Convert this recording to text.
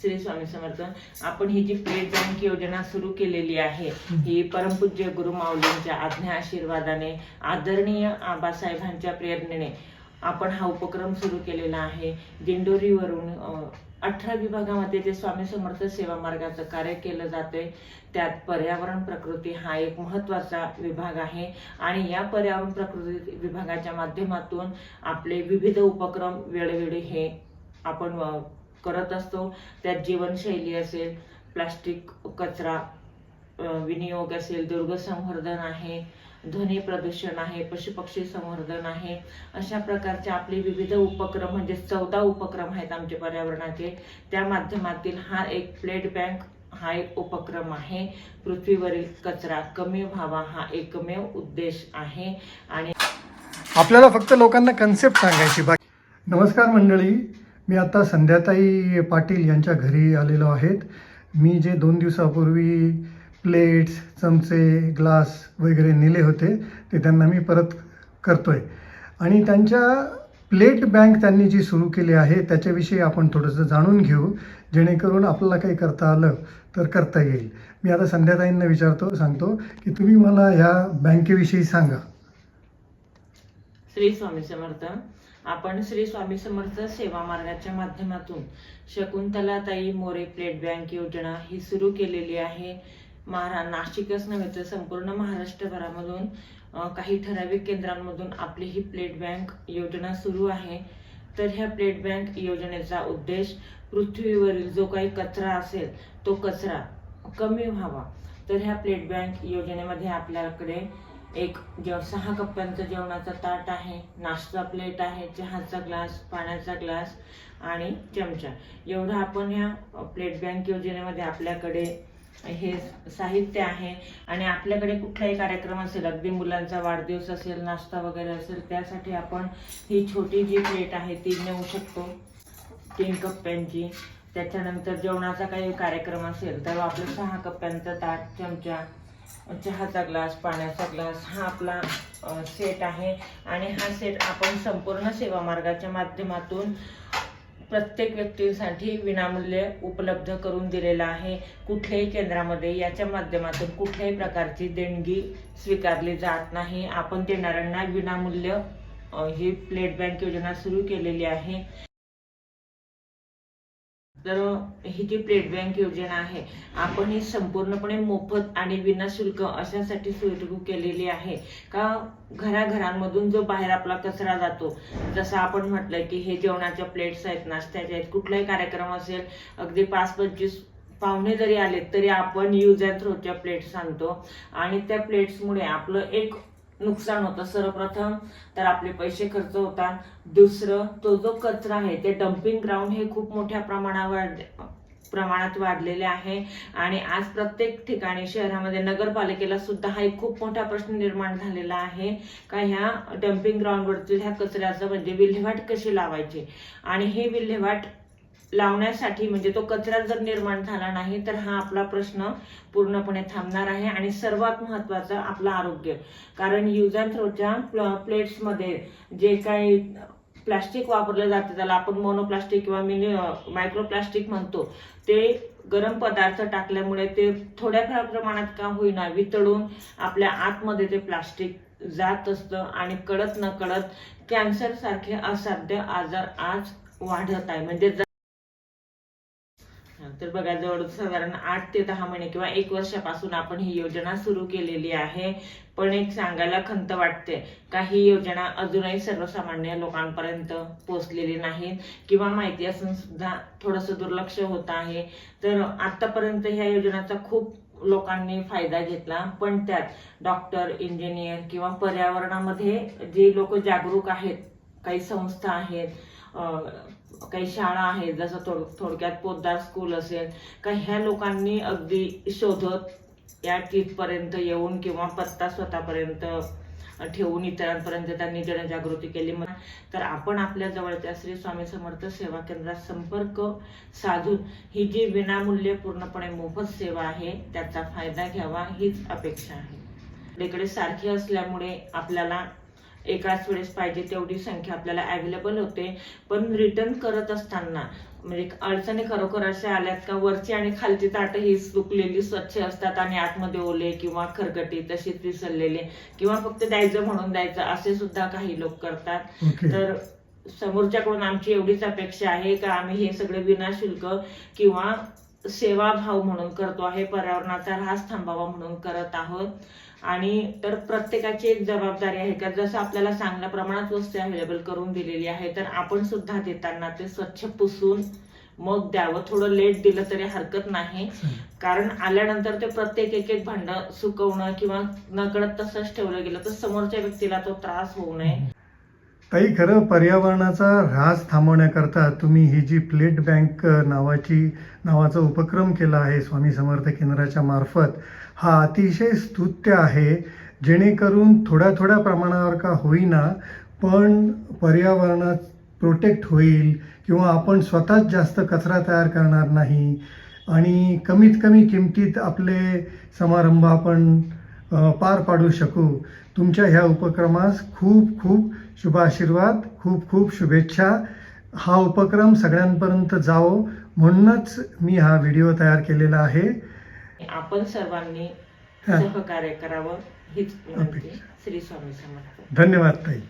श्री स्वामी समर्थ आपण ही जी plate bank योजना सुरू केलेली आहे ही परमपूज्य गुरु माऊलींच्या आज्ञा आशीर्वादाने आदरणीय आबासाहेबांच्या प्रेरणेने आपण हा उपक्रम सुरू केलेला आहे. दिंडोरीवरून अठरा विभागामध्ये जे स्वामी समर्थ सेवा मार्गाचं कार्य केलं जाते त्यात पर्यावरण प्रकृती हा एक महत्त्वाचा विभाग आहे. आणि या पर्यावरण प्रकृती विभागाच्या माध्यमातून आपले विविध उपक्रम वेळोवेळी हे आपण करत असतो. त्यात जीवनशैली असेल प्लास्टिक कचरा विनियोग असेल दुर्ग संवर्धन आहे ध्वनी प्रदूषण आहे पशुपक्षी संवर्धन आहे अशा प्रकारचे आपले विविध उपक्रम म्हणजे चौदा उपक्रम आहेत आमचे पर्यावरणाचे त्या माध्यमातील हा एक प्लेट बँक हा एक उपक्रम आहे. पृथ्वीवरील कचरा कमी व्हावा हा एकमेव उद्देश आहे. आणि आपल्याला फक्त लोकांना कन्सेप्ट सांगायची बाकी. नमस्कार मंडळी. मी आता संध्याताई पाटील यांच्या घरी आलेलो आहेत. मी जे दोन दिवसापूर्वी प्लेट्स चमचे ग्लास वगैरे नेले होते ते त्यांना मी परत करतोय. आणि त्यांच्या प्लेट बँक त्यांनी जी सुरू केली आहे त्याच्याविषयी आपण थोडंसं जाणून घेऊ जेणेकरून आपल्याला काही करता आलं तर करता येईल. मी आता संध्याताईंना विचारतो सांगतो की तुम्ही मला ह्या बँकेविषयी सांगा. श्री स्वामी समर्थ. आपण श्री स्वामी समर्थ सेवा मार्गाच्या माध्यमातून शकुंतलाताई मोरे प्लेट बँक योजना ही सुरू केलेली आहे. महारा नाशिकच नव्हे तर संपूर्ण महाराष्ट्रभरामधून काही ठराविक केंद्रांमधून आपली ही प्लेट बँक योजना सुरू आहे. तर ह्या प्लेट बँक योजनेचा उद्देश पृथ्वीवरील जो काही कचरा असेल तो कचरा कमी व्हावा. तर ह्या प्लेट बँक योजनेमध्ये आपल्याकडे एक जेव सहा कप्प्यांचं जेवणाचा ताट आहे नाश्ता प्लेट आहे चहाचा ग्लास पाण्याचा ग्लास आणि चमचा. एवढं आपण ह्या प्लेट बँक योजनेमध्ये आपल्याकडे हे साहित्य आहे आणि आपल्याकडे कुठलाही कार्यक्रम असेल अगदी मुलांचा वाढदिवस असेल नाश्ता वगैरे असेल त्यासाठी आपण ही छोटी जी प्लेट आहे ती नेऊ शकतो. तीन कप्प्यांची. त्याच्यानंतर जेवणाचा काही कार्यक्रम असेल तर आपलं सहा कप्प्यांचं ताट चमचा चहाचा ग्लास पाण्याचा ग्लास हा आपला सेट आहे. आणि हा सेट आपण संपूर्ण सेवा मार्गाच्या माध्यमातून प्रत्येक व्यक्तीसाठी विनामूल्य उपलब्ध करून दिलेला आहे. कुठल्याही केंद्रामध्ये याच्या माध्यमातून कुठल्याही प्रकारची देणगी स्वीकारली जात नाही. आपण देणाऱ्यांना विनामूल्य ही प्लेट बँक योजना सुरू केलेली आहे. तर ही जी प्लेट बँक योजना आहे आपण ही संपूर्णपणे मोफत आणि विनाशुल्क अशासाठी सुरू केलेली आहे. का घराघरांमधून जो बाहेर आपला कचरा जातो जसं आपण म्हटलंय की हे जेवणाच्या प्लेट्स आहेत नाश्त्याच्या आहेत कुठलाही कार्यक्रम असेल अगदी पाच पंचवीस पाहुणे जरी आले तरी आपण यूज अँड थ्रोच्या प्लेट्स आणतो. आणि त्या प्लेट्समुळे आपलं एक नुकसान होतं सर्वप्रथम तर आपले पैसे खर्च होतात दुसरं तो जो कचरा आहे ते डम्पिंग ग्राउंड हे खूप मोठ्या प्रमाणावर प्रमाणात वाढलेले आहे. आणि आज प्रत्येक ठिकाणी शहरामध्ये नगरपालिकेला सुद्धा हा एक खूप मोठा प्रश्न निर्माण झालेला आहे. का ह्या डम्पिंग ग्राउंडवरती ह्या कचऱ्याचं म्हणजे विल्हेवाट कशी लावायची? आणि हे विल्हेवाट लावण्यासाठी म्हणजे तो कचरा जर निर्माण झाला नाही तर हा आपला प्रश्न पूर्णपणे थांबणार आहे आणि सर्वात महत्वाचं आपलं आरोग्य. कारण युज अँड थ्रोच्या प्लेट्समध्ये जे काही प्लास्टिक वापरलं जातं त्याला आपण मोनोप्लास्टिक किंवा मिनी मायक्रो प्लास्टिक म्हणतो ते गरम पदार्थ टाकल्यामुळे ते थोड्याफार प्रमाणात का होईना वितळून आपल्या आतमध्ये ते प्लास्टिक जात असतं आणि कळत न कळत कॅन्सरसारखे असाध्य आजार आज वाढत आहे. म्हणजे तर बघा जवळ साधारण आठ ते दहा महिने किंवा एक वर्षापासून आपण ही योजना सुरू केलेली आहे. पण एक सांगायला खंत वाटते काही योजना अजूनही सर्वसामान्य लोकांपर्यंत पोहोचलेली नाही किंवा माहिती असून सुद्धा थोडंसं दुर्लक्ष होत आहे. तर आतापर्यंत ह्या योजनाचा खूप लोकांनी फायदा घेतला पण त्यात डॉक्टर इंजिनियर किंवा पर्यावरणामध्ये जे लोक जागरूक आहेत काही संस्था आहेत काही शाळा आहेत जसं थोड थोडक्यात पोद्दार स्कूल असेल का ह्या लोकांनी अगदी शोधत या तिथपर्यंत येऊन किंवा पत्ता स्वतःपर्यंत ठेवून इतरांपर्यंत त्यांनी जनजागृती केली. मग तर आपण आपल्या जवळच्या श्री स्वामी समर्थ सेवा केंद्रात संपर्क साधून ही जी विनामूल्य पूर्णपणे मोफत सेवा आहे त्याचा फायदा घ्यावा हीच अपेक्षा आहे. आपल्याकडे सारखी असल्यामुळे आपल्याला एकाच वेळेस पाहिजे तेवढी संख्या आपल्याला अवेलेबल होते. पण रिटर्न करत असताना म्हणजे अडचणी खरोखर अशा आल्यात का वरची आणि खालची ताटं ही सुकलेली स्वच्छ असतात आणि आतमध्ये ओले किंवा खरकटी तशीच विसरलेली किंवा फक्त द्यायचं म्हणून द्यायचं असे सुद्धा काही लोक करतात. तर समोरच्याकडून आमची एवढीच अपेक्षा आहे का आम्ही हे सगळे विनाशुल्क किंवा सेवाभाव म्हणून करतो आहे पर्यावरणाचा ऱ्हास थांबावा म्हणून करत आहोत. आणि तर प्रत्येकाची एक जबाबदारी आहे. का जसं आपल्याला चांगल्या प्रमाणात वस्तू अवेलेबल करून दिलेली आहे तर आपण सुद्धा देताना ते स्वच्छ पुसून मग द्यावं. थोडं लेट दिलं तरी हरकत नाही. कारण आल्यानंतर ते प्रत्येक एक एक भांड सुकवणं किंवा नकळत तसंच ठेवलं गेलं तर समोरच्या व्यक्तीला तो त्रास होऊ नये. ताई खरं पर्यावरणाचा ऱ्हास थांबवण्याकरता तुम्ही ही जी प्लेट बँक नावाची नावाचा उपक्रम केला आहे स्वामी समर्थ केंद्राच्या मार्फत हा अतिशय स्तुत्य आहे जेणेकरून थोड्या थोड्या प्रमाणावर का होईना पण पर्यावरणात प्रोटेक्ट होईल किंवा आपण स्वतःच जास्त कचरा तयार करणार नाही आणि कमीत कमी किमतीत आपले समारंभ आपण पार पाडू शकू. तुमच्या ह्या उपक्रमास खूप खूप शुभाशीर्वाद खूप खूप शुभेच्छा. हा उपक्रम सगळ्यांपर्यंत जावो म्हणूनच मी हा व्हिडिओ तयार केलेला आहे. आपण सर्वांनी. सहकार्य करावं हीच. श्री स्वामी समर्थ. धन्यवाद ताई.